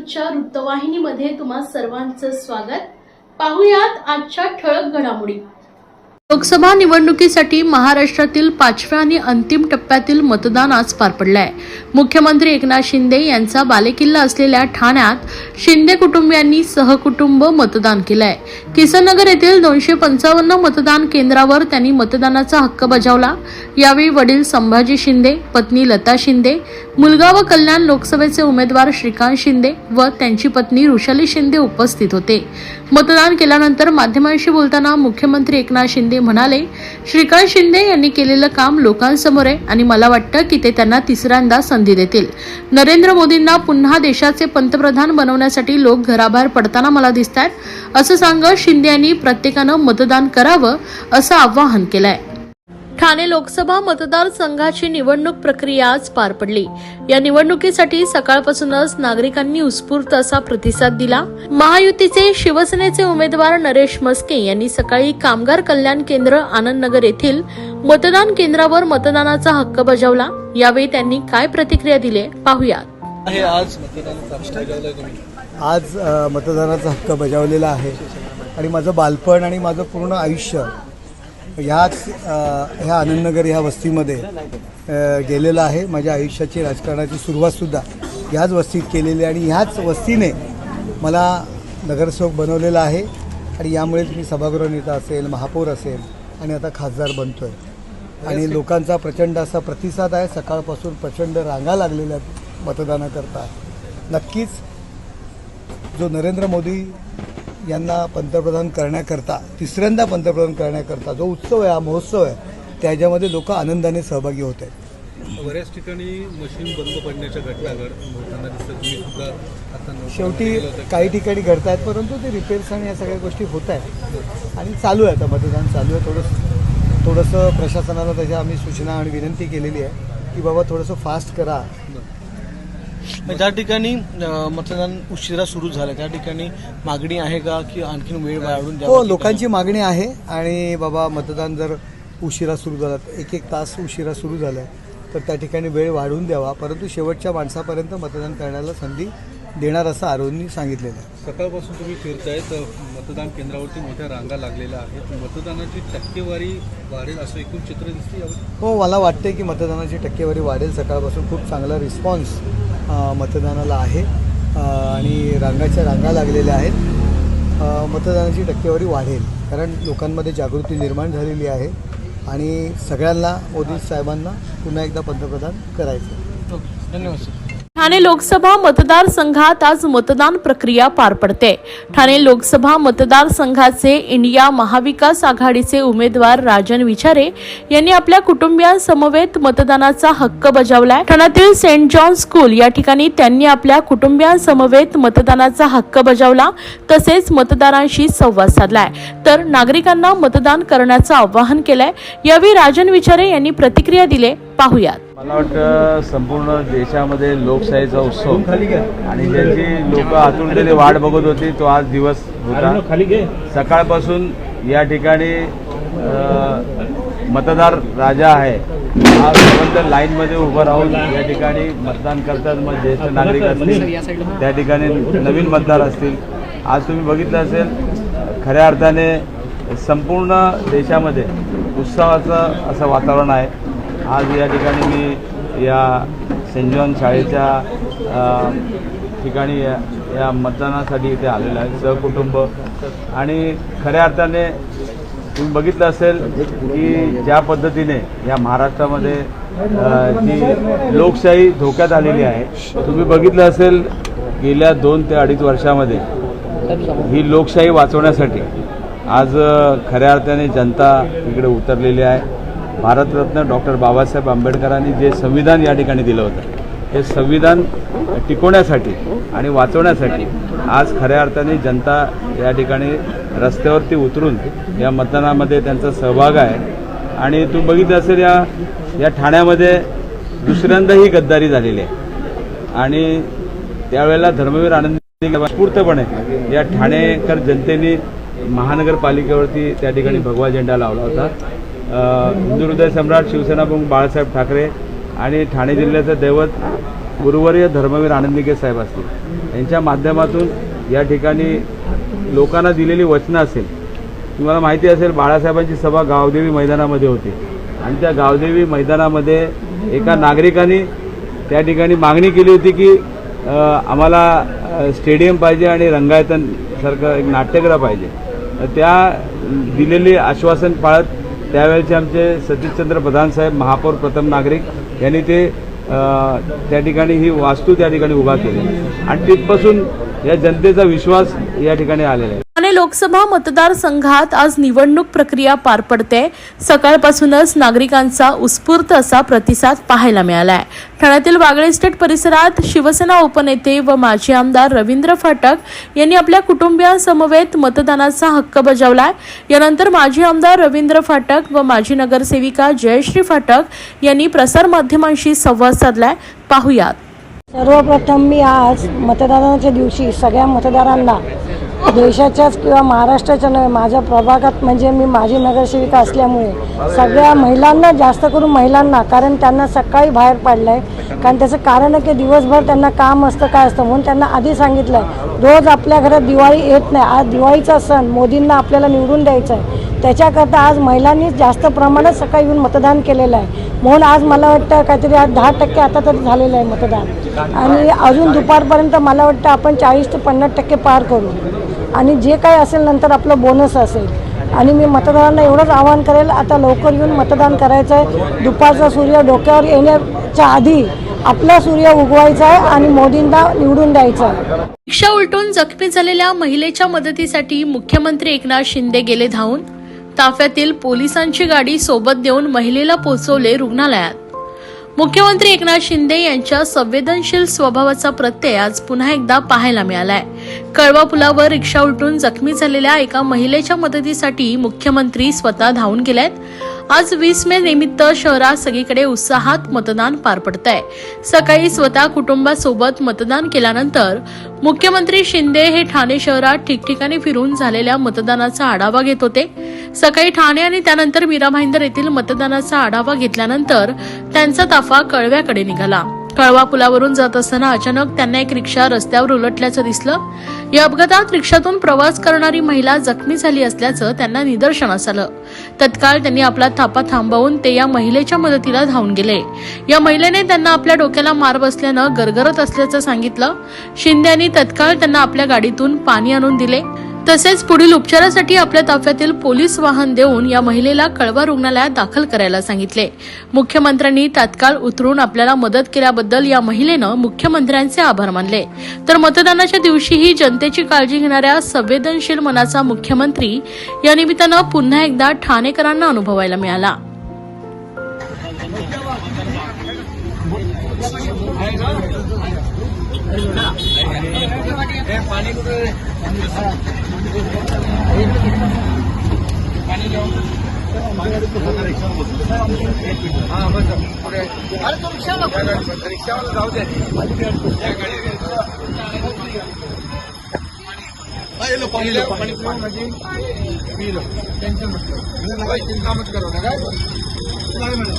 न्यूजच्या वृत्तवाहिनीमध्ये तुम्हा सर्वांचं स्वागत. पाहुयात आजच्या ठळक घडामोडी. लोकसभा निवडणुकीसाठी महाराष्ट्रातील पाचव्या आणि अंतिम टप्प्यातील मतदान आज पार पडलंय. मुख्यमंत्री एकनाथ शिंदे यांचा बालेकिल्ला असलेल्या ठाण्यात शिंदे कुटुंबियांनी सहकुटुंब मतदान केलंय. किसननगर येथील दोनशे पंचावन्न मतदान केंद्रावर त्यांनी मतदानाचा हक्क बजावला. यावेळी वडील संभाजी शिंदे पत्नी लता शिंदे मुलगा व कल्याण लोकसभेचे उमेदवार श्रीकांत शिंदे व त्यांची पत्नी ऋषाली शिंदे उपस्थित होते. मतदान केल्यानंतर माध्यमांशी बोलताना मुख्यमंत्री एकनाथ शिंदे म्हणाले श्रीकांत शिंदे यांनी केलेलं काम लोकांसमोर आहे आणि मला वाटतं की ते त्यांना तिसऱ्यांदा संधी देतील. नरेंद्र मोदींना पुन्हा देशाचे पंतप्रधान बनवण्यासाठी लोक घराबाहेर पडताना मला दिसत आहेत असं सांगत शिंदे यांनी प्रत्येकानं मतदान करावं असं आवाहन केलंय. ठाणे लोकसभा मतदारसंघाची निवडणूक प्रक्रिया आज पार पडली. या निवडणुकीसाठी सकाळपासूनच नागरिकांनी उत्स्फूर्त असा प्रतिसाद दिला. महायुतीचे शिवसेनेचे उमेदवार नरेश मस्के यांनी सकाळी कामगार कल्याण केंद्र आनंदनगर येथील मतदान केंद्रावर मतदानाचा हक्क बजावला. यावेळी त्यांनी काय प्रतिक्रिया दिली पाहुयात. आज मतदानाचा हक्क बजावलेला आहे. आणि माझं बालपण आणि माझं पूर्ण आयुष्य ह्याच ह्या आनंदनगर ह्या वस्तीमध्ये गेलेलं आहे. माझ्या आयुष्याची राजकारणाची सुरुवातसुद्धा ह्याच वस्तीत केलेली आहे. आणि ह्याच वस्तीने मला नगरसेवक बनवलेला आहे. आणि यामुळेच मी सभागृह नेता असेल महापौर असेल आणि आता खासदार बनतो आहे आणि लोकांचा प्रचंड असा प्रतिसाद आहे. सकाळपासून प्रचंड रांगा लागलेल्या आहेत मतदानाकरता. नक्कीच जो नरेंद्र मोदी यांना पंतप्रधान करण्याकरता तिसऱ्यांदा पंतप्रधान करण्याकरता जो उत्सव आहे हा महोत्सव आहे त्याच्यामध्ये लोक आनंदाने सहभागी होत आहेत. बऱ्याच ठिकाणी मशीन बंद पडण्याच्या घटना घड होताना दिसतात. तुम्ही सुद्धा आता शेवटी. काही ठिकाणी घडत आहेत परंतु ते रिपेअर्स आणि या सगळ्या गोष्टी होत आहेत. आणि चालू आहे आता मतदान चालू आहे. थोडंसं थोडंसं प्रशासनाला त्याच्या आम्ही सूचना आणि विनंती केलेली आहे की बाबा थोडंसं फास्ट करा. ज्या ठिकाणी मतदान उशिरा सुरू झालं त्या ठिकाणी मागणी आहे का की आणखीन वेळ वाढवून द्यावा हो लोकांची मागणी आहे आणि बाबा मतदान जर उशिरा सुरू झालं एक एक तास उशिरा सुरू झालं तर त्या ठिकाणी वेळ वाढवून द्यावा. परंतु शेवटच्या माणसापर्यंत मतदान करण्याला संधी देणार असं आरोग्यांनी सांगितलेलं आहे. सकाळपासून तुम्ही फिरताय तर मतदान केंद्रावरती मोठ्या रांगा लागलेल्या आहेत. मतदानाची टक्केवारी वाढेल असं एकूण चित्र दिसते हो मला वाटते की मतदानाची टक्केवारी वाढेल. सकाळपासून खूप चांगला रिस्पॉन्स मतदानाला आहे. आणि रांगाच्या रांगा लागलेल्या आहेत. मतदानाची टक्केवारी वाढेल. कारण लोकांमध्ये जागृती निर्माण झालेली आहे. आणि सगळ्यांना मोदी साहेबांना पुन्हा एकदा पंतप्रधान करायचं ओके, धन्यवाद सर. ठाणे लोकसभा मतदारसंघात आज मतदान प्रक्रिया पार पडते. ठाणे लोकसभा मतदारसंघाचे इंडिया महाविकास आघाडीचे उमेदवार राजन विचारे यांनी आपल्या कुटुंबियांसमवेत मतदानाचा हक्क बजावलाय. ठाण्यातील सेंट जॉन स्कूल या ठिकाणी त्यांनी आपल्या कुटुंबियांसमवेत मतदानाचा हक्क बजावला तसेच मतदारांशी संवाद साधलाय. तर नागरिकांना मतदान करण्याचं आवाहन केलंय. यावेळी राजन विचारे यांनी प्रतिक्रिया दिले. पाहुयात. मला वाटतं संपूर्ण देशामध्ये लोकशाहीचा उत्सव. आणि ज्याची लोक आतुरतेने वाट बघत होती तो आज दिवस होता. सकाळपासून या ठिकाणी मतदार राजा आहे. हा सर्वंत लाईनमध्ये उभं राहून या ठिकाणी मतदान करतात. मग ज्येष्ठ नागरिक असतील त्या ठिकाणी नवीन मतदार असतील. आज तुम्ही बघितलं असेल खऱ्या अर्थाने संपूर्ण देशामध्ये उत्सवाचं असं वातावरण आहे. आज या ठिकाणी मी या सेंट जॉन शाळेच्या ठिकाणी या या मतदानासाठी इथे आलेलं आहे सहकुटुंब. आणि खऱ्या अर्थाने तुम्ही बघितलं असेल की ज्या पद्धतीने या महाराष्ट्रामध्ये जी लोकशाही धोक्यात आलेली आहे. तुम्ही बघितलं असेल गेल्या दोन ते अडीच वर्षामध्ये ही लोकशाही वाचवण्यासाठी आज खऱ्या अर्थाने जनता इकडे उतरलेली आहे. भारतरत्न डॉक्टर बाबासाहेब आंबेडकरांनी जे संविधान या ठिकाणी दिलं होतं हे संविधान टिकवण्यासाठी आणि वाचवण्यासाठी आज खऱ्या अर्थाने जनता या ठिकाणी रस्त्यावरती उतरून या मतदानामध्ये त्यांचा सहभाग आहे. आणि तू बघितलं असेल या या ठाण्यामध्ये दुसऱ्यांदा ही गद्दारी झालेली आहे. आणि त्यावेळेला धर्मवीर आनंद स्फूर्तपणे या ठाणेकर जनतेने महानगरपालिकेवरती त्या ठिकाणी भगवा झेंडा लावला होता. हिंदुहृदय हृदय सम्राट शिवसेना प्रमुख बाळासाहेब ठाकरे आणि ठाणे जिल्ह्याचं दैवत गुरुवर्य धर्मवीर आनंदिके साहेब असतील. यांच्या माध्यमातून या ठिकाणी लोकांना दिलेली वचनं असेल. तुम्हाला माहिती असेल बाळासाहेबांची सभा गावदेवी मैदानामध्ये होती. आणि त्या गावदेवी मैदानामध्ये एका नागरिकाने त्या ठिकाणी मागणी केली होती की आम्हाला स्टेडियम पाहिजे आणि रंगायतन सारखं एक नाट्यगृह पाहिजे. तर त्या दिलेली आश्वासन पाळत त्यावेळेचे आमचे सतीशचंद्र प्रधान साहेब महापौर प्रथम नागरिक यांनी ते त्या ठिकाणी ही वास्तू त्या ठिकाणी उभा केली. आणि तिथपासून या जनतेचा विश्वास या ठिकाणी आलेला आहे. ठाणे लोकसभा मतदारसंघात आज निवडणूक प्रक्रिया पार पडते. सकाळपासूनच नागरिकांचा उत्स्फूर्त असा प्रतिसाद पाहायला मिळालाय. ठाण्यातील वागळे इस्टेट परिसरात शिवसेना उपनेते व माजी आमदार रवींद्र फाटक यांनी आपल्या कुटुंबियांसमवेत मतदानाचा हक्क बजावलाय. यानंतर माजी आमदार रवींद्र फाटक व माजी नगरसेविका जयश्री फाटक यांनी प्रसारमाध्यमांशी संवाद साधलाय. पाहुयात. सर्वप्रथम मी आज मतदानाच्या दिवशी सगळ्या मतदारांना देशाच्याच किंवा महाराष्ट्राच्या नव्हे माझ्या प्रभागात म्हणजे मी माझी नगरसेविका असल्यामुळे सगळ्या महिलांना जास्त करून महिलांना कारण त्यांना सकाळी बाहेर पाडलं आहे कारण त्याचं कारण आहे की दिवसभर त्यांना काम असतं काय असतं म्हणून त्यांना आधी सांगितलं आहे रोज आपल्या घरात दिवाळी येत नाही. आज दिवाळीचा सण मोदींना आपल्याला निवडून द्यायचा आहे त्याच्याकरता आज महिलांनीच जास्त प्रमाणात सकाळी येऊन मतदान केलेलं आहे. म्हणून आज मला वाटतं काहीतरी आज दहा टक्के आता तरी झालेलं आहे मतदान. आणि अजून दुपारपर्यंत मला वाटतं आपण चाळीस ते पन्नास टक्के पार करू. आणि जे काही असेल नंतर आपलं बोनस असेल. आणि मी मतदारांना एवढंच आवाहन करेल आता लवकर येऊन मतदान करायचं आहे. दुपारचा सूर्य डोक्यावर येण्याच्या आधी आपला सूर्य उगवायचा आहे आणि मोदींना निवडून द्यायचं आहे. रिक्षा उलटून जखमी झालेल्या महिलेच्या मदतीसाठी मुख्यमंत्री एकनाथ शिंदे गेले धावून. ताफ्यातील पोलिसांची गाडी सोबत देऊन महिलेला पोहोचवले रुग्णालयात. मुख्यमंत्री एकनाथ शिंदे यांच्या संवेदनशील स्वभावाचा प्रत्यय आज पुन्हा एकदा पाहायला मिळालाय. कळवा पुलावर रिक्षा उलटून जखमी झालेल्या एका महिलेच्या मदतीसाठी मुख्यमंत्री स्वतः धावून गेलेत आज वीस मे निमित्त शहरात सगळीकडे उत्साहात मतदान पार पडत आहे सकाळी स्वतः कुटुंबासोबत मतदान केल्यानंतर मुख्यमंत्री शिंदे हे ठाणे शहरात ठिकठिकाणी फिरून झालेल्या मतदानाचा आढावा घेत होते. सकाळी ठाणे आणि त्यानंतर मीरा भाईंदर येथील मतदानाचा आढावा घेतल्यानंतर त्यांचा ताफा कळव्याकडे निघाला. कळवा पुलावरून जात असताना अचानक त्यांना एक रिक्षा रस्त्यावर उलटल्याचं दिसलं. या अपघातात रिक्षातून प्रवास करणारी महिला जखमी झाली असल्याचं त्यांना निदर्शनास आलं. तत्काळ त्यांनी आपला थापा थांबवून ते या महिलेच्या मदतीला धावून गेले. या महिलेने त्यांना आपल्या डोक्याला मार बसल्यानं गरगरत असल्याचं सांगितलं. शिंदे यांनी तत्काळ त्यांना आपल्या गाडीतून पाणी आणून दिले. तसेच पुढील उपचारासाठी आपल्या ताफ्यातील पोलीस वाहन देऊन या महिलेला कळवा रुग्णालयात दाखल करायला सांगितले. मुख्यमंत्र्यांनी तात्काळ उतरून आपल्याला मदत केल्याबद्दल या महिलेनं मुख्यमंत्र्यांचे आभार मानले. तर मतदानाच्या दिवशीही जनतेची काळजी घेणाऱ्या संवेदनशील मनाचा मुख्यमंत्री या निमित्तानं पुन्हा एकदा ठाणेकरांना अनुभवायला मिळाला. रिक्षावाला जाऊ द्या पाणी पाणी पिऊन म्हणजे पिलो टेन्शन म्हटलं काही चिंता मत करू नका काय म्हणा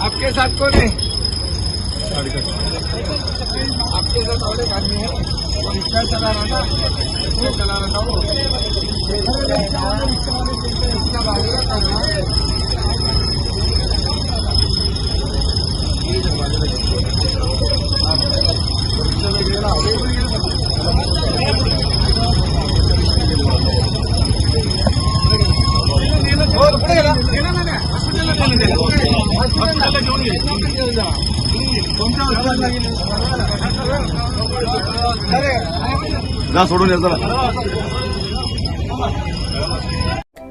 आपके साथ कौन है? आपके साथ और एक आदमी है। वो रिक्शा चला रहा था। वो चला रहा था वो। रिक्शा भागेगा जा सोडून येतो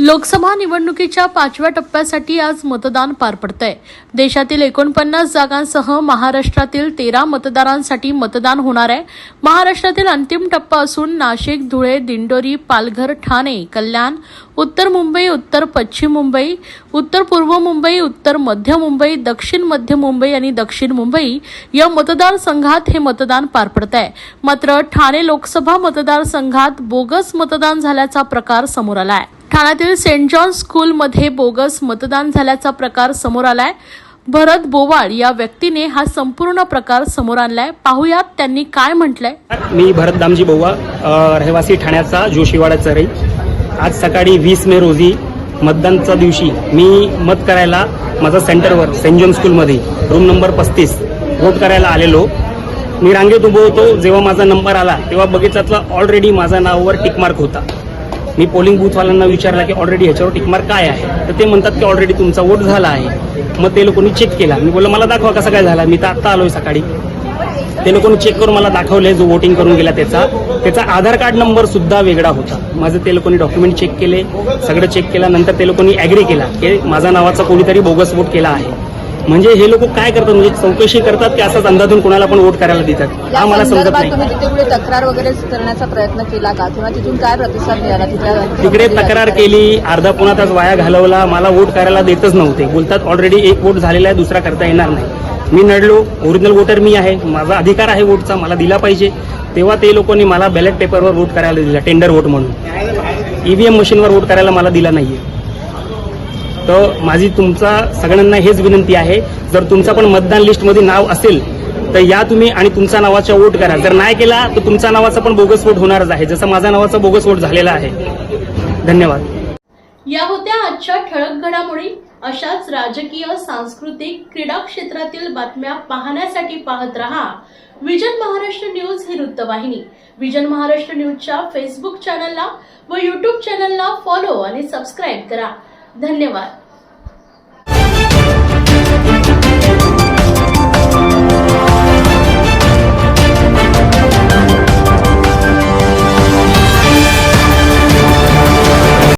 लोकसभा निवडणुकीच्या पाचव्या टप्प्यासाठी आज मतदान पार पडतंय. देशातील एकोणपन्नास जागांसह महाराष्ट्रातील तेरा मतदारांसाठी मतदान होणार आहे. महाराष्ट्रातील अंतिम टप्पा असून नाशिक धुळे दिंडोरी पालघर ठाणे कल्याण उत्तर मुंबई उत्तर पश्चिम मुंबई उत्तर पूर्व मुंबई उत्तर मध्य मुंबई दक्षिण मध्य मुंबई आणि दक्षिण मुंबई या मतदारसंघात हे मतदान पार पडत आहे मात्र ठाणे लोकसभा मतदारसंघात बोगस मतदान झाल्याचा प्रकार समोर आला आहे ठाण्यातील सेंट जॉन स्कूलमध्ये बोगस मतदान झाल्याचा प्रकार समोर आलाय. भरत बोवाळ या व्यक्तीने हा संपूर्ण प्रकार समोर आणलाय. पाहुयात त्यांनी काय म्हटलंय. मी भरत दामजी बौवा रहिवासी ठाण्याचा जोशीवाडा चरई. आज सकाळी वीस मे रोजी मतदानच्या दिवशी मी मत करायला माझा सेंटरवर सेंट जॉन स्कूलमध्ये रूम नंबर पस्तीस वोट करायला आलेलो. मी रांगेत उभो होतो जेव्हा माझा नंबर आला तेव्हा बघितलं ऑलरेडी माझ्या नावावर टिकमार्क होता. मी पोलिंग बूथवाल्यांना विचारला की ऑलरेडी ह्याच्यावर टिकमार्क काय आहे? तर ते म्हणतात की ऑलरेडी तुमचा वोट झाला आहे. मग ते लोकांनी चेक केला. मी बोललो मला दाखवा कसा काय झाला. मी तर आत्ता आलोय सकाळी. ते लोकांनी चेक करून मला दाखवले जो वोटिंग करून गेला त्याचा. त्याचा आधार कार्ड नंबर सुद्धा वेगळा होता. माझं ते लोकांनी डॉक्युमेंट चेक केले. सगळं चेक केल्यानंतर ते लोकांनी ॲग्री केला की माझा नावाचा कोणीतरी बोगस वोट केला आहे. म्हणजे हे लोक काय करतात? म्हणजे चौकशी करतात की असंच अंदाजून कोणाला पण वोट करायला देतात? हा मला समजत नाही. तुम्ही तिथे कुठे तक्रार वगैरे करण्याचा प्रयत्न केला का? किंवा तिथून काय प्रतिसाद मिळाला? तिथल्या तिकडे तक्रार केली अर्धा पुन्हा तास वाया घालवला मला वोट करायला देतच नव्हते. बोलतात ऑलरेडी एक वोट झालेला आहे दुसरा करता येणार नाही. मी नडलो ओरिजिनल वोटर मी आहे माझा अधिकार आहे वोटचा मला दिला पाहिजे. तेव्हा ते लोकांनी मला बॅलेट पेपरवर वोट करायला दिला टेंडर वोट म्हणून. ईव्हीएम मशीनवर वोट करायला मला दिला नाहीये. तर माझी तुमचा सगळ्यांना हेच विनंती आहे. जर तुमचा पण मतदान लिस्टमध्ये नाव असेल तर या तुम्ही आणि तुमच्या नावाचा वोट करा. जर नाही केला तर तुमच्या नावाचा पण बोगस वोट होणारच आहे. जसं माझा नावाचा बोगस वोट झालेला आहे. धन्यवाद. या होत्या आजच्या ठळक घडामोडी. अशाच राजकीय सांस्कृतिक क्रीडा क्षेत्रातील बातम्या पाहण्यासाठी पाहत रहा. विजन महाराष्ट्र न्यूज ही वृत्तवाहिनी. विजन महाराष्ट्र न्यूजच्या फेसबुक चॅनलला व युट्यूब चॅनलला फॉलो आणि सबस्क्राईब करा. धन्यवाद.